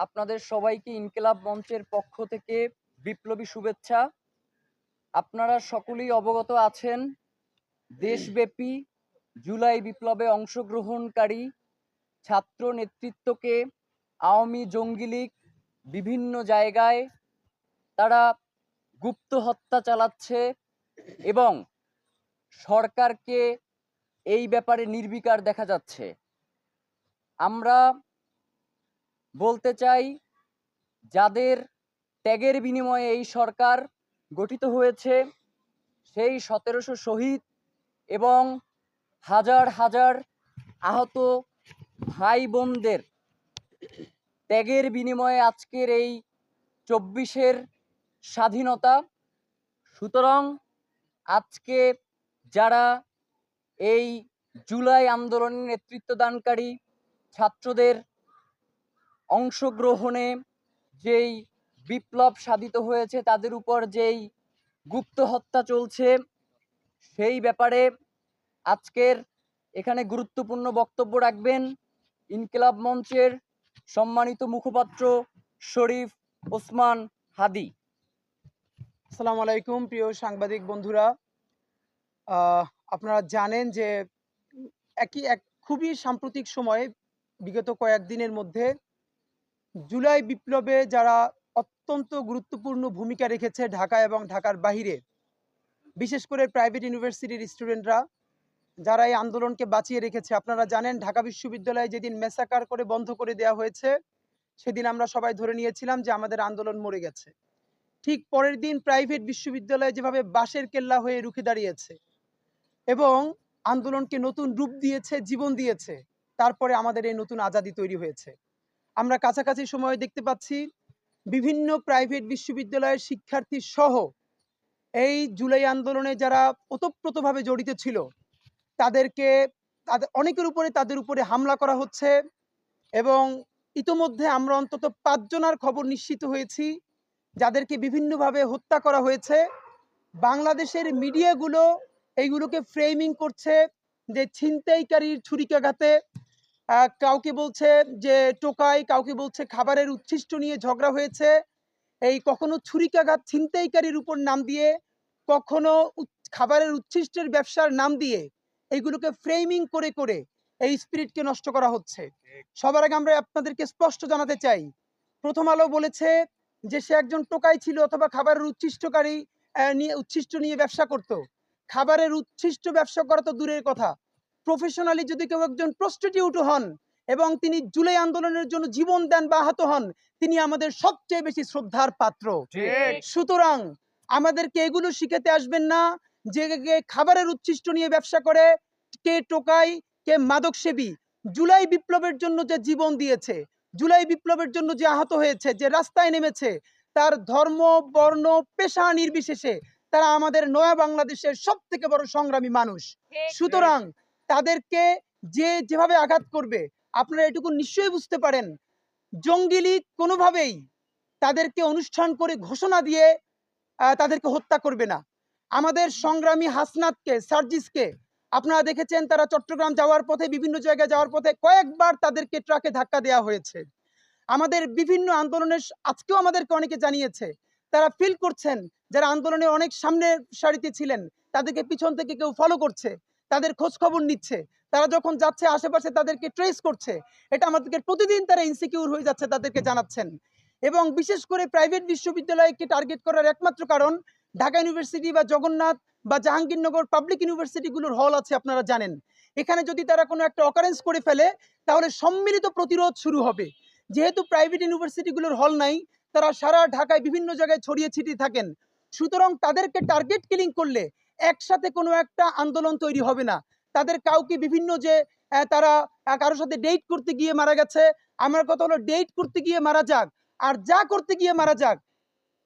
আপনাদের সবাইকে ইনকিলাব মঞ্চের পক্ষ থেকে বিপ্লবী শুভেচ্ছা। আপনারা সকলেই অবগত আছেন, দেশব্যাপী জুলাই বিপ্লবে অংশগ্রহণকারী ছাত্র নেতৃত্বকে আওয়ামী জঙ্গি লীগ বিভিন্ন জায়গায় তারা গুপ্ত হত্যা চালাচ্ছে এবং সরকারকে এই ব্যাপারে নির্বিকার দেখা যাচ্ছে। আমরা বলতে চাই, যাদের ত্যাগের বিনিময়ে এই সরকার গঠিত হয়েছে, সেই সতেরোশো শহীদ এবং হাজার হাজার আহত ভাই বোনদের ত্যাগের বিনিময়ে আজকের এই চব্বিশের স্বাধীনতা। সুতরাং আজকে যারা এই জুলাই আন্দোলনের নেতৃত্বদানকারী ছাত্রদের অংশগ্রহণে যেই বিপ্লব সাধিত হয়েছে, তাদের উপর যেই গুপ্ত হত্যা চলছে, সেই ব্যাপারে আজকের এখানে গুরুত্বপূর্ণ বক্তব্য রাখবেন ইনকিলাব মঞ্চের সম্মানিত মুখপাত্র শরীফ ওসমান হাদি। আসসালামু আলাইকুম, প্রিয় সাংবাদিক বন্ধুরা। আপনারা জানেন যে একই এক খুবই সাম্প্রতিক সময়ে বিগত কয়েকদিনের মধ্যে জুলাই বিপ্লবে যারা অত্যন্ত গুরুত্বপূর্ণ ভূমিকা রেখেছে ঢাকা এবং ঢাকার বাহিরে, বিশেষ করে প্রাইভেট ইউনিভার্সিটির স্টুডেন্টরা যারা এই আন্দোলনকে বাঁচিয়ে রেখেছে। আপনারা জানেন, ঢাকা বিশ্ববিদ্যালয়ে যেদিন মেসাকার করে বন্ধ করে দেওয়া হয়েছে, সেদিন আমরা সবাই ধরে নিয়েছিলাম যে আমাদের আন্দোলন মরে গেছে। ঠিক পরের দিন প্রাইভেট বিশ্ববিদ্যালয় যেভাবে বাঁশের কেল্লা হয়ে রুখে দাঁড়িয়েছে এবং আন্দোলনকে নতুন রূপ দিয়েছে, জীবন দিয়েছে, তারপরে আমাদের এই নতুন আজাদি তৈরি হয়েছে। আমরা কাছাকাছি সময়ে দেখতে পাচ্ছি বিভিন্ন প্রাইভেট বিশ্ববিদ্যালয়ের শিক্ষার্থী সহ এই জুলাই আন্দোলনে যারা ওতপ্রোতভাবে জড়িত ছিল, তাদেরকে তাদের, অনেকের উপরে তাদের উপরে হামলা করা হচ্ছে এবং ইতোমধ্যে আমরা অন্তত পাঁচজনার খবর নিশ্চিত হয়েছি যাদেরকে বিভিন্নভাবে হত্যা করা হয়েছে। বাংলাদেশের মিডিয়াগুলো এইগুলোকে ফ্রেমিং করছে যে ছিনতাইকারীর ছুরিকাঘাতে কাউকে বলছে যে, টোকাই কাউকে বলছে, খাবারের উচ্ছিষ্ট নিয়ে ঝগড়া হয়েছে। এই কখনো ছুরিকাঘাত ছিনতাইকারীর উপর নাম দিয়ে, কখনো খাবারের উচ্ছিষ্টের ব্যবসার নাম দিয়ে এইগুলোকে ফ্রেমিং করে করে এই স্পিরিটকে নষ্ট করা হচ্ছে। সবার আগে আমরা আপনাদেরকে স্পষ্ট জানাতে চাই। প্রথম আলো বলেছে যে, সে একজন টোকাই ছিল অথবা খাবারের উচ্ছিষ্টকারী নিয়ে, উচ্ছিষ্ট নিয়ে ব্যবসা করত। খাবারের উচ্ছিষ্ট ব্যবসা করা তো দূরের কথা। প্রফেশনালি যদি কেউ একজন প্রস্টিটিউট হন এবং তিনি জুলাই আন্দোলনের জন্য জীবন দেন বা আহত হন তিনি আমাদের সবচেয়ে বেশি শ্রদ্ধার পাত্র। সুতরাং আমাদেরকে এগুলো শিখাতে আসবেন না। যে খাবারের উচ্ছিষ্ট নিয়ে ব্যবসা করে কে টোকাই কে মাদক সেবী জুলাই বিপ্লবের জন্য যে জীবন দিয়েছে জুলাই বিপ্লবের জন্য যে আহত হয়েছে যে রাস্তায় নেমেছে তার ধর্ম বর্ণ পেশা নির্বিশেষে তারা আমাদের নয়া বাংলাদেশের সব থেকে বড় সংগ্রামী মানুষ। সুতরাং তাদেরকে যে যেভাবে আঘাত করবে, আপনারা এটুকু নিশ্চয়ই বুঝতে পারেন। জঙ্গি লীগ কোনোভাবেই তাদেরকে অনুষ্ঠান করে ঘোষণা দিয়ে তাদেরকে হত্যা করবে না। আমাদের সংগ্রামী হাসনাতকে, সার্জিসকে, আপনারা দেখেছেন তারা চট্টগ্রাম যাওয়ার পথে, বিভিন্ন জায়গায় যাওয়ার পথে কয়েকবার তাদেরকে ট্রাকে ধাক্কা দেওয়া হয়েছে। আমাদের বিভিন্ন আন্দোলনের আজকেও আমাদেরকে অনেকে জানিয়েছে, তারা ফিল করছেন, যারা আন্দোলনে অনেক সামনের সারিতে ছিলেন, তাদেরকে পিছন থেকে কেউ ফলো করছে। তাদের খোঁজ খবর নিচ্ছে। তারা যখন যাচ্ছে, আশেপাশে তাদেরকে ট্রেস করছে, এটা আমাদেরকে প্রতিদিন তারা ইনসিকিউর হয়ে যাচ্ছে, তাদেরকে জানাচ্ছেন। এবং বিশেষ করে প্রাইভেট বিশ্ববিদ্যালয়কে টার্গেট করার একমাত্র কারণ ঢাকা ইউনিভার্সিটি বা জগন্নাথ বা জাহাঙ্গীরনগর পাবলিক ইউনিভার্সিটিগুলোর হল আছে, আপনারা জানেন। এখানে যদি তারা কোনো একটা অকারেন্স করে ফেলে, তাহলে সম্মিলিত প্রতিরোধ শুরু হবে। যেহেতু প্রাইভেট ইউনিভার্সিটিগুলোর হল নাই, তারা সারা ঢাকায় বিভিন্ন জায়গায় ছড়িয়ে ছিটিয়ে থাকেন। সুতরাং তাদেরকে টার্গেট কিলিং করলে একসাথে কোনো একটা আন্দোলন তৈরি হবে না। তাদের কাউকে বিভিন্ন যে তারা কারোর সাথে ডেট করতে গিয়ে মারা গেছে, আমার কথা হলো ডেট করতে গিয়ে মারা যাক। আর যা করতে গিয়ে মারা যাক,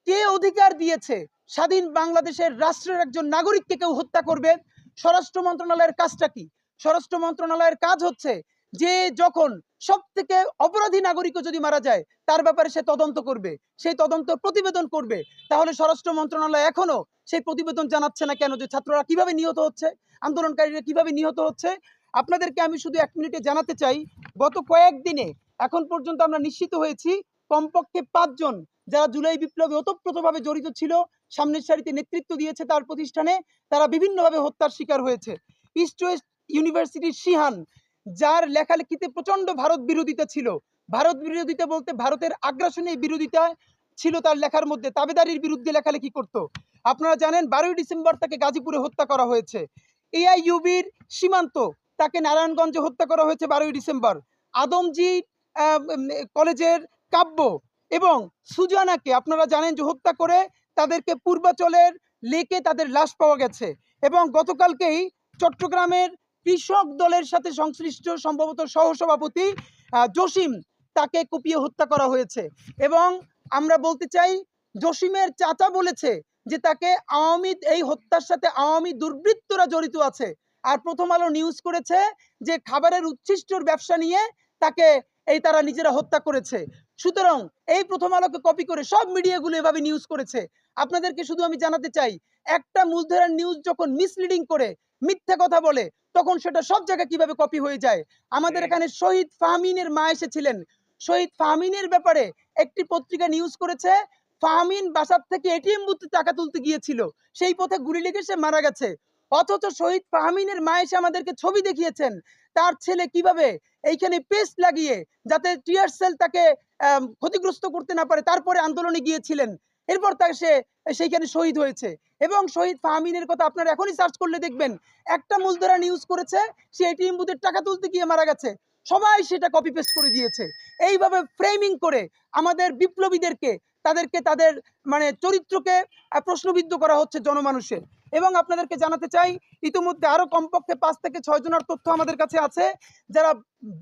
কে অধিকার দিয়েছে? স্বাধীন বাংলাদেশের রাষ্ট্রের একজন নাগরিককে কেউ হত্যা করবে? স্বরাষ্ট্র মন্ত্রণালয়ের কাজটা কি? স্বরাষ্ট্র মন্ত্রণালয়ের কাজ হচ্ছে যে, যখন সব থেকে অপরাধী নাগরিকও যদি মারা যায়, তার ব্যাপারে সে তদন্ত করবে সেই তদন্ত প্রতিবেদন করবে। তাহলে স্বরাষ্ট্র মন্ত্রণালয় এখনও সেই প্রতিবেদন জানাচ্ছে না কেন যে ছাত্ররা কীভাবে নিহত হচ্ছে, আন্দোলনকারীরা কীভাবে নিহত হচ্ছে? আপনাদেরকে আমি শুধু এক মিনিটে জানাতে চাই, গত কয়েকদিনে এখন পর্যন্ত আমরা নিশ্চিত হয়েছি কমপক্ষে পাঁচজন যারা জুলাই বিপ্লবে ওতপ্রোতভাবে জড়িত ছিল, সামনের সারিতে নেতৃত্ব দিয়েছে তার প্রতিষ্ঠানে, তারা বিভিন্নভাবে হত্যার শিকার হয়েছে। ইস্ট ওয়েস্ট ইউনিভার্সিটির শিহান যার লেখালেখিতে প্রচণ্ড ভারত বিরোধিতা ছিল। ভারত বিরোধিতা বলতে ভারতের আগ্রাসনের বিরোধিতা ছিল তার লেখার মধ্যে। তাবেদারির বিরুদ্ধে লেখালেখি করত। আপনারা জানেন, বারোই ডিসেম্বর তাকে গাজীপুরে হত্যা করা হয়েছে। এআইইউবির সীমান্ত তাকে নারায়ণগঞ্জে হত্যা করা হয়েছে বারোই ডিসেম্বর। আদমজি কলেজের কাব্য এবং সুজানাকে আপনারা জানেন যে হত্যা করে তাদেরকে পূর্বাচলের লেকে তাদের লাশ পাওয়া গেছে। এবং গতকালকেই চট্টগ্রামের কৃষক দলের সাথে সংশ্লিষ্ট সম্ভবত সহসভাপতি জসিম তাকে কুপিয়ে হত্যা করা হয়েছে। এবং আমরা বলতে চাই, জসিমের চাচা বলেছে যে তাকে আওয়ামী, এই হত্যার সাথে আওয়ামী দুর্বৃত্তরা জড়িত আছে। আর প্রথম আলো নিউজ করেছে যে খাবারের উচ্ছিষ্টর ব্যবসা নিয়ে তাকে, এই তারা নিজেরা হত্যা করেছে। সুতরাং এই প্রথম আলোকে কপি করে সব মিডিয়াগুলো এভাবে নিউজ করেছে। আপনাদেরকে শুধু আমি জানাতে চাই, একটা মূলধারার নিউজ যখন মিসলিডিং করে মিথ্যা কথা বলে তখন সেটা সব জায়গায় কীভাবে কপি হয়ে যায়? আমাদের এখানে শহীদ ফাহমিনের মা এসেছিলেন। শহীদ ফাহমিনের ব্যাপারে একটি পত্রিকা নিউজ করেছে ফাহমিন বাসার থেকে এটিএম বুথে টাকা তুলতে গিয়েছিল। সেই পথে গুলি লেগে সে মারা গেছে। অথচ শহীদ ফাহমিনের মা এসে আমাদেরকে ছবি দেখিয়েছেন তার ছেলে কীভাবে এইখানে পেস্ট লাগিয়ে যাতে টিয়ার সেল তাকে ক্ষতিগ্রস্ত করতে না পারে তারপরে আন্দোলনে গিয়েছিলেন। এরপর তাকে সে, সেইখানে শহীদ হয়েছে। এবং শহীদ ফাহমিনের কথা আপনারা এখনই সার্চ করলে দেখবেন, একটা মূলধারা নিউজ করেছে, সে এটিএম বুথের টাকা তুলতে গিয়ে মারা গেছে। সবাই সেটা কপি পেস্ট করে দিয়েছে। এইভাবে ফ্রেমিং করে আমাদের বিপ্লবীদেরকে, তাদেরকে তাদের মানে চরিত্রকে প্রশ্নবিদ্ধ করা হচ্ছে জনমানুষের। এবং আপনাদেরকে জানাতে চাই, ইতিমধ্যে আরও কমপক্ষে পাঁচ থেকে ছয় জনের তথ্য আমাদের কাছে আছে, যারা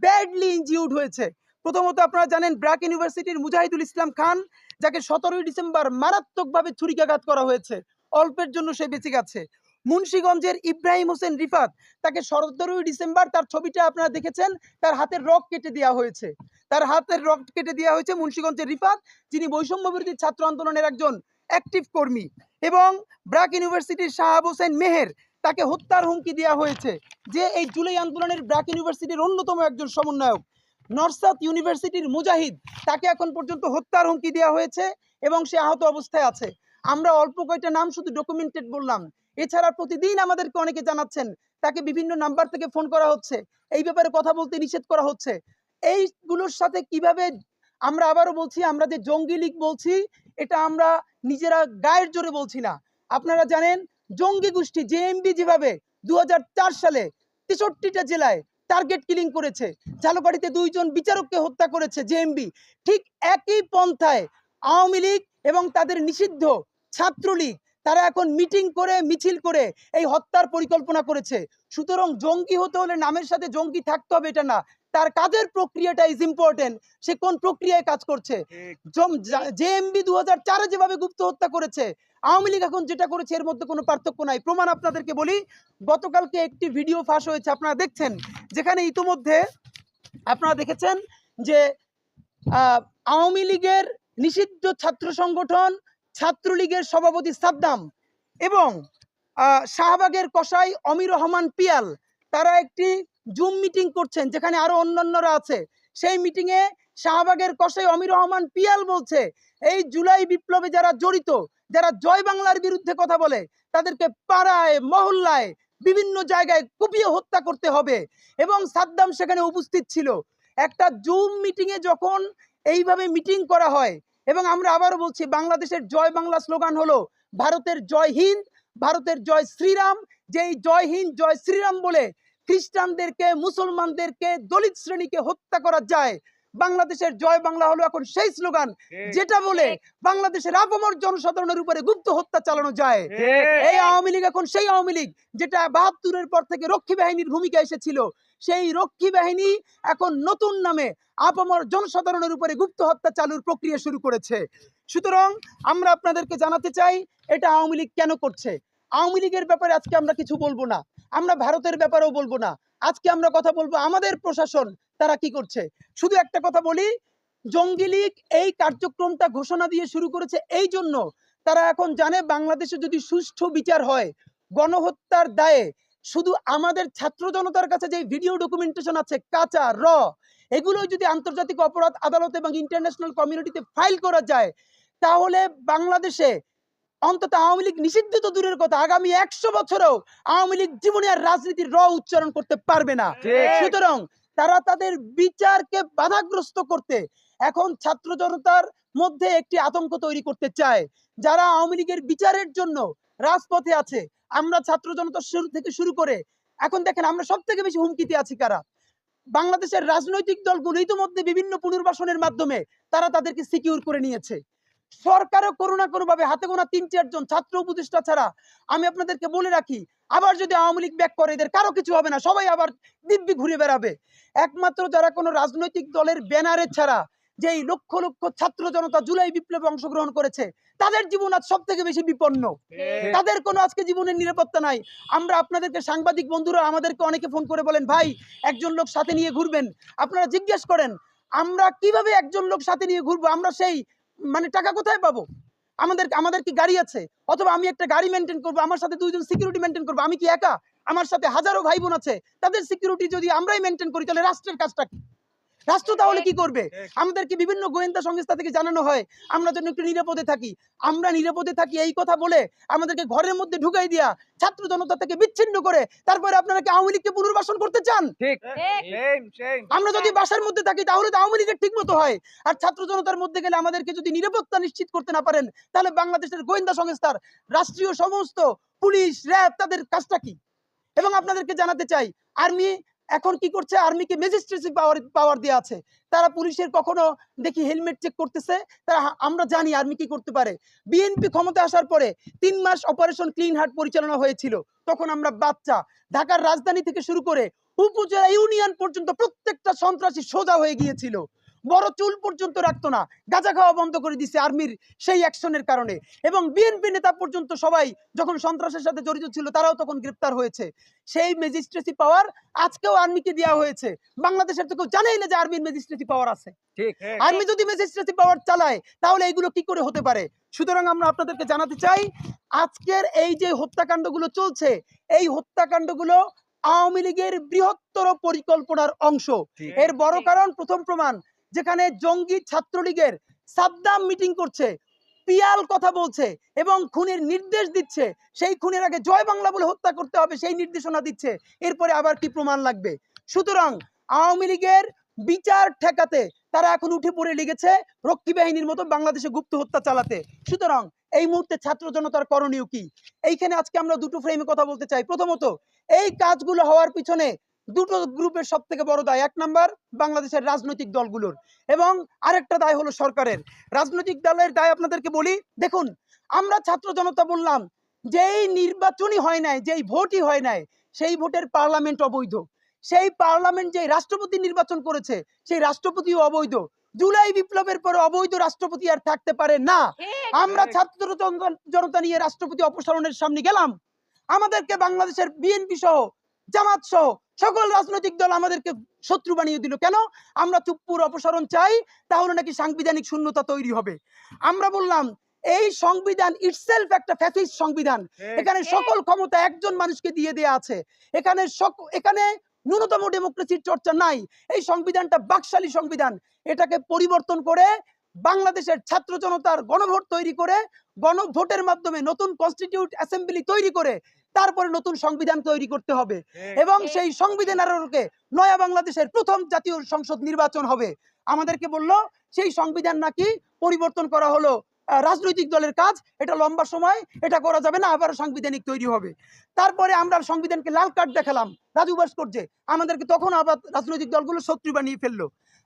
ব্যাডলি ইনজিউড হয়েছে। প্রথমত আপনারা জানেন ব্র্যাক ইউনিভার্সিটির মুজাহিদুল ইসলাম খান যাকে সতেরোই ডিসেম্বর মারাত্মকভাবে ছুরিকাঘাত করা হয়েছে। অল্পের জন্য সে বেঁচে গেছে। মুন্সিগঞ্জের ইব্রাহিম হোসেন রিফাত তাকে সতেরোই ডিসেম্বর তার ছবিটা আপনারা দেখেছেন, তার হাতের রক কেটে দেওয়া হয়েছে। তার হাতের রক কেটে দেওয়া হয়েছে মুন্সিগঞ্জের রিফাত, যিনি বৈষম্য বিরোধী ছাত্র আন্দোলনের একজন অ্যাক্টিভ কর্মী এবং ব্রাক ইউনিভার্সিটির শাহাব হোসেন মেহের তাকে হত্যার হুমকি দেওয়া হয়েছে, যে এই জুলাই আন্দোলনের ব্রাক ইউনিভার্সিটির অন্যতম একজন সমন্বয়ক। নর্সাত ইউনিভার্সিটির মুজাহিদ, তাকে এখন পর্যন্ত হত্যার হুমকি দেওয়া হয়েছে এবং সে আহত অবস্থায় আছে। আমরা অল্প কয়টা নাম শুধু ডকুমেন্টেড বললাম। এছাড়া প্রতিদিন আমাদেরকে অনেকে জানাচ্ছেন, তাকে বিভিন্ন নাম্বার থেকে ফোন করা হচ্ছে। এই ব্যাপারে কথা বলতে নিষেধ করা হচ্ছে। এইগুলোর সাথে কীভাবে আমরা আবারও বলছি, আমরা যে জঙ্গি লীগ বলছি, এটা আমরা নিজেরা গায়ের জোরে বলছি না। আপনারা জানেন, জঙ্গি গোষ্ঠী জেএমবি যেভাবে দু হাজার চার সালে তেষট্টিটা জেলায় টার্গেট কিলিং করেছে। ঝালকাঠিতে দুইজন বিচারককে হত্যা করেছে জেএমবি ঠিক একই পন্থায় আওয়ামী লীগ এবং তাদের নিষিদ্ধ ছাত্রলীগ তারা এখন মিটিং করে মিছিল করে এই হত্যার পরিকল্পনা করেছে। সুতরাং জঙ্গি হতে হলে নামের সাথে জঙ্গি থাকতে হবে এটা না। তার কাজের প্রক্রিয়াটা ইজ ইম্পর্টেন্ট সে কোন প্রক্রিয়ায় কাজ করছে? জেএমবি দু হাজার চারে যেভাবে গুপ্ত হত্যা করেছে আওয়ামী লীগ এখন যেটা করেছে, এর মধ্যে কোনো পার্থক্য নাই। প্রমাণ আপনাদেরকে বলি, গতকালকে একটি ভিডিও ফাঁস হয়েছে, আপনারা দেখছেন। যেখানে ইতোমধ্যে আপনারা দেখেছেন যে আওয়ামী লীগের নিষিদ্ধ ছাত্র সংগঠন ছাত্রলীগের সভাপতি সাদ্দাম এবং শাহবাগের কসাই অমির রহমান পিয়াল, তারা একটি জুম মিটিং করছেন, যেখানে আরও অন্যান্যরা আছে। সেই মিটিংয়ে শাহবাগের কসাই অমির রহমান পিয়াল বলছে, এই জুলাই বিপ্লবে যারা জড়িত যারা জয় বাংলার বিরুদ্ধে কথা বলে, তাদেরকে পাড়ায়, মহল্লায়, বিভিন্ন জায়গায় কুপিয়ে হত্যা করতে হবে। এবং সাদ্দাম সেখানে উপস্থিত ছিল। একটা জুম মিটিংয়ে যখন এইভাবে মিটিং করা হয়, এবং আমরা আবারও বলছি, বাংলাদেশের জয় বাংলা স্লোগান হলো, ভারতের জয় হিন্দ, ভারতের জয় শ্রীরাম। যেই জয় হিন্দ, জয় শ্রীরাম বলে খ্রিস্টানদেরকে, মুসলমানদেরকে, দলিত শ্রেণীকে হত্যা করা যায়। বাংলাদেশের জয় বাংলা হলো এখন সেই স্লোগান যেটা বলে বাংলাদেশের আপামর জনসাধারণের উপরে গুপ্ত হত্যা চালানো যায়। এই আওয়ামী লীগ এখন সেই আওয়ামী লীগ যেটা বাহাত্তরের পর থেকে রক্ষী বাহিনীর ভূমিকা এসেছিল সেই রক্ষী বাহিনী এখন নতুন নামে আপামর জনসাধারণের উপরে গুপ্ত হত্যা চালুর প্রক্রিয়া শুরু করেছে। সুতরাং আমরা আপনাদেরকে জানাতে চাই এটা আওয়ামী লীগ কেন করছে? আওয়ামী লীগের ব্যাপারে আজকে আমরা কিছু বলব না। আমরা ভারতের ব্যাপারেও বলব না। আজকে আমরা কথা বলব আমাদের প্রশাসন তারা কি করছে? শুধু একটা কথা বলি জঙ্গি লীগ এই কার্যক্রমটা ঘোষণা দিয়ে শুরু করেছে এই জন্য তারা এখন জানে বাংলাদেশে যদি সুষ্ঠু বিচার হয় গণহত্যার দায়ে শুধু আমাদের ছাত্র জনতার কাছে যে ভিডিও ডকুমেন্টেশন আছে কাঁচা র এগুলো যদি আন্তর্জাতিক অপরাধ আদালত এবং ইন্টারন্যাশনাল কমিউনিটিতে ফাইল করা যায় তাহলে বাংলাদেশে অন্তত আওয়ামী লীগ নিষিদ্ধ তো দূরের কথা আগামী একশো বছরেও আওয়ামী লীগ জীবনে আর রাজনীতির র উচ্চারণ করতে পারবে না। সুতরাং তারা তাদের বিচারকে বাধাগ্রস্ত করতে এখন ছাত্র জনতার মধ্যে একটি আতঙ্ক তৈরি করতে চায়। যারা আওয়ামী লীগের বিচারের জন্য রাজপথে আছে, আমরা ছাত্র জনতা শুরু থেকে শুরু করে, এখন দেখেন আমরা সব থেকে বেশি হুমকিতে আছি কারা? বাংলাদেশের রাজনৈতিক দলগুলো ইতিমধ্যে বিভিন্ন পুনর্বাসনের মাধ্যমে তারা তাদেরকে সিকিউর করে নিয়েছে। সরকারও কোনো না কোনো ভাবে হাতে গোনা তিন চারজন ছাত্র উপদেষ্টা ছাড়া, আমি আপনাদেরকে বলে রাখি আবার যদি আওয়ামী লীগ ব্যাক করে এদের কারও কিছু হবে না সবাই আবার দিব্যি ঘুরে বেড়াবে। একমাত্র যারা কোনো রাজনৈতিক দলের ব্যানারে ছাড়া যেই লক্ষ লক্ষ ছাত্র জনতা জুলাই বিপ্লবে অংশগ্রহণ করেছে তাদের জীবন আজ সব থেকে বেশি বিপন্ন। তাদের কোনো আজকে জীবনের নিরাপত্তা নাই। আমরা আপনাদেরকে সাংবাদিক বন্ধুরা আমাদেরকে অনেকে ফোন করে বলেন ভাই একজন লোক সাথে নিয়ে ঘুরবেন? আপনারা জিজ্ঞেস করেন আমরা কীভাবে একজন লোক সাথে নিয়ে ঘুরবো? আমরা সেই মানে টাকা কোথায় পাবো? আমাদের আমাদের কি গাড়ি আছে? অথবা আমি একটা গাড়ি মেনটেন করব, আমার সাথে দুইজন সিকিউরিটি মেনটেন করব, আমি কি একা? আমার সাথে হাজারো ভাই বোন আছে, তাদের সিকিউরিটি যদি আমরাই মেনটেন করি, তাহলে রাষ্ট্রের কাজটা কি? রাষ্ট্র তাহলে কি করবে? আমাদেরকে বিভিন্ন গোয়েন্দা সংস্থা থেকে জানানো হয় আমরা যেন একটু নিরাপদে থাকি। আমরা নিরাপদে থাকি এই কথা বলে আমাদেরকে ঘরের মধ্যে ঢুকাই দিয়া ছাত্র জনতা থেকে বিচ্ছিন্ন করে তারপরে আপনারা কি আওয়ামী লীগকে পুনর্বাসন করতে চান? আমরা যদি বাসার মধ্যে থাকি তাহলে তো আওয়ামী লীগের ঠিক মতো হয়। আর ছাত্র জনতার মধ্যে গেলে আমাদেরকে যদি নিরাপত্তা নিশ্চিত করতে না পারেন তাহলে বাংলাদেশের গোয়েন্দা সংস্থার রাষ্ট্রীয় সমস্ত পুলিশ র্যাব তাদের কাজটা কি? এবং আপনাদেরকে জানাতে চাই আর্মি এখন কি করছে? আর্মিকে ম্যাজিস্ট্রেসি পাওয়ার পাওয়ার দেওয়া আছে। তারা পুলিশের কখনো দেখি হেলমেট চেক করতেছে। তারা আমরা জানি আর্মি কি করতে পারে। বিএনপি ক্ষমতা আসার পরে তিন মাস অপারেশন ক্লিন হার্ট পরিচালনা হয়েছিল। তখন আমরা বাচ্চা। ঢাকার রাজধানী থেকে শুরু করে উপজেলা ইউনিয়ন পর্যন্ত প্রত্যেকটা সন্ত্রাসী সোজা হয়ে গিয়েছিল। বড় চুল পর্যন্ত রাখতো না। গাঁজা খাওয়া বন্ধ করে দিছে আর্মির সেই অ্যাকশনের কারণে। এবং বিএনপি নেতা পর্যন্ত সবাই যখন সন্ত্রাসের সাথে জড়িত ছিল তারাও তখন গ্রেপ্তার হয়েছে। সেই ম্যাজিস্ট্রেসি পাওয়ার আজকেও আর্মিকে দেওয়া হয়েছে। বাংলাদেশের তো কেউ জানেই না যে আর্মির ম্যাজিস্ট্রেসি পাওয়ার আছে। আর্মি যদি ম্যাজিস্ট্রেসি পাওয়ার চালায় তাহলে এইগুলো কি করে হতে পারে? সুতরাং আমরা আপনাদেরকে জানাতে চাই আজকের এই যে হত্যাকাণ্ডগুলো চলছে এই হত্যাকাণ্ডগুলো আওয়ামী লীগের বৃহত্তর পরিকল্পনার অংশ। এর বড় কারণ প্রথম প্রমাণ যেখানে জঙ্গি ছাত্রলীগের সাদ্দাম মিটিং করছে, পিয়াল কথা বলছে এবং খুনের নির্দেশ দিচ্ছে, সেই খুনের আগে জয় বাংলা বলে হত্যা করতে হবে সেই নির্দেশনা দিচ্ছে, এরপরে আবার কি প্রমাণ লাগবে? সুতরাং আওয়ামী লীগের বিচার ঠেকাতে তারা এখন উঠে পড়ে লেগেছে রক্ষী বাহিনীর মতো বাংলাদেশে গুপ্ত হত্যা চালাতে। সুতরাং এই মুহূর্তে ছাত্র জনতার করণীয় কি? এইখানে আজকে আমরা দুটো ফ্রেমে কথা বলতে চাই। প্রথমত, এই কাজগুলো হওয়ার পিছনে দুটো গ্রুপের সব থেকে বড় দায়। এক নাম্বার বাংলাদেশের রাজনৈতিক দলগুলোর এবং আরেকটা দায় হলো সরকারের। রাজনৈতিক দলের দায় আপনাদেরকে বলি দেখুন আমরা ছাত্র জনতা বললাম যেই নির্বাচনই হয় নাই যেই ভোটই হয় নাই সেই ভোটের পার্লামেন্ট অবৈধ। সেই পার্লামেন্ট যে রাষ্ট্রপতি নির্বাচন করেছে সেই রাষ্ট্রপতিও অবৈধ। জুলাই বিপ্লবের পরে অবৈধ রাষ্ট্রপতি আর থাকতে পারে না। আমরা ছাত্র জনতা- জনতা নিয়ে রাষ্ট্রপতি অপসারণের সামনে গেলাম। আমাদেরকে বাংলাদেশের বিএনপি সহ জামাত সহ সকল রাজনৈতিক দল আমাদেরকে শত্রু বানিয়ে দিল। কেন? আমরা চুপ্পুর অপসারণ চাই তাহলে নাকি সাংবিধানিক শূন্যতা তৈরি হবে। আমরা বললাম এই সংবিধান ইটসেলফ একটা ফ্যাসিস্ট সংবিধান। এখানে সকল ক্ষমতা একজন মানুষকে দিয়ে দেয়া আছে। এখানে এখানে ন্যূনতম ডেমোক্রেসির চর্চা নাই। এই সংবিধানটা বাকশালী সংবিধান। এটাকে পরিবর্তন করে বাংলাদেশের ছাত্র জনতার গণভোট তৈরি করে গণভোটের মাধ্যমে নতুন কনস্টিটিউট অ্যাসেম্বলি তৈরি করে তারপরে নতুন সংবিধান তৈরি করতে হবে। এবং সেই সংবিধানের আলোকে নয়া বাংলাদেশের প্রথম জাতীয় সংসদ নির্বাচন হবে। আমাদেরকে বলল সেই সংবিধান নাকি পরিবর্তন করা হলো রাজনৈতিক দলের কাজ এটা লম্বা সময় এটা করা যাবে না আবার সাংবিধানিক তৈরি হবে। তারপরে আমরা সংবিধানকে লাল কার্ড দেখালাম রাজু ভাস্কর্যে আমাদেরকে তখন আবার রাজনৈতিক দলগুলো শত্রু বানিয়ে ফেলল।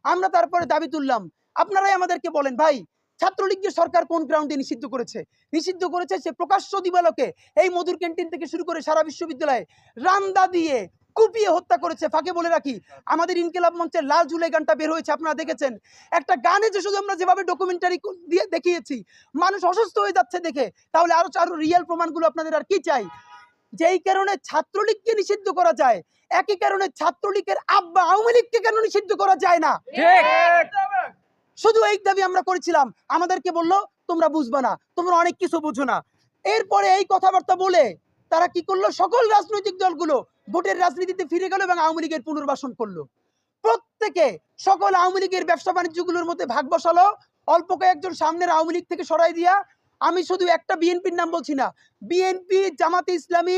আমরা তারপরে দাবি তুললাম আপনারাই আমাদেরকে বলেন ভাই ছাত্রলীগকে সরকার কোন গ্রাউন্ডে নিষিদ্ধ করেছে? নিষিদ্ধ করেছে সে প্রকাশ্য দিবালোকে। এই মধুর ক্যান্টিন থেকে শুরু করে সারা বিশ্ববিদ্যালয়ে রান্দা দিয়ে কুপিয়ে হত্যা করেছে ফাঁকে বলে রাখি। আমাদের ইনকিলাব মঞ্চের লাল জুলাই গানটা বের হয়েছে আপনারা দেখেছেন? একটা গানে যে শুধু আমরা যেভাবে ডকুমেন্টারি দিয়ে দেখিয়েছি মানুষ অসুস্থ হয়ে যাচ্ছে দেখে তাহলে আরও আরও রিয়েল প্রমাণগুলো আপনাদের আর কি চাই? যেই কারণে ছাত্রলীগকে নিষিদ্ধ করা যায় একই কারণে ছাত্রলীগের আব্বা আওয়ামী লীগকে কেন নিষিদ্ধ করা যায় না? ঠিক। শুধু এই দাবি আমরা করেছিলাম। আমাদেরকে বলল, তোমরা বুঝবে না, তোমরা অনেক কিছু বুঝো না। এরপরে এই কথাবার্তা বলে তারা কি করল? সকল রাজনৈতিক দলগুলো ভোটের রাজনীতিতে ফিরে গেল এবং আওয়ামী লীগের পুনর্বাসন করল। প্রত্যেকে সকল আওয়ামী লীগের ব্যবসা বাণিজ্যগুলোর মধ্যে ভাগ বসালো। অল্প কয়েকজন সামনের আওয়ামী লীগ থেকে সরাই দিয়া, আমি শুধু একটা বিএনপির নাম বলছি না, বিএনপি জামাতে ইসলামী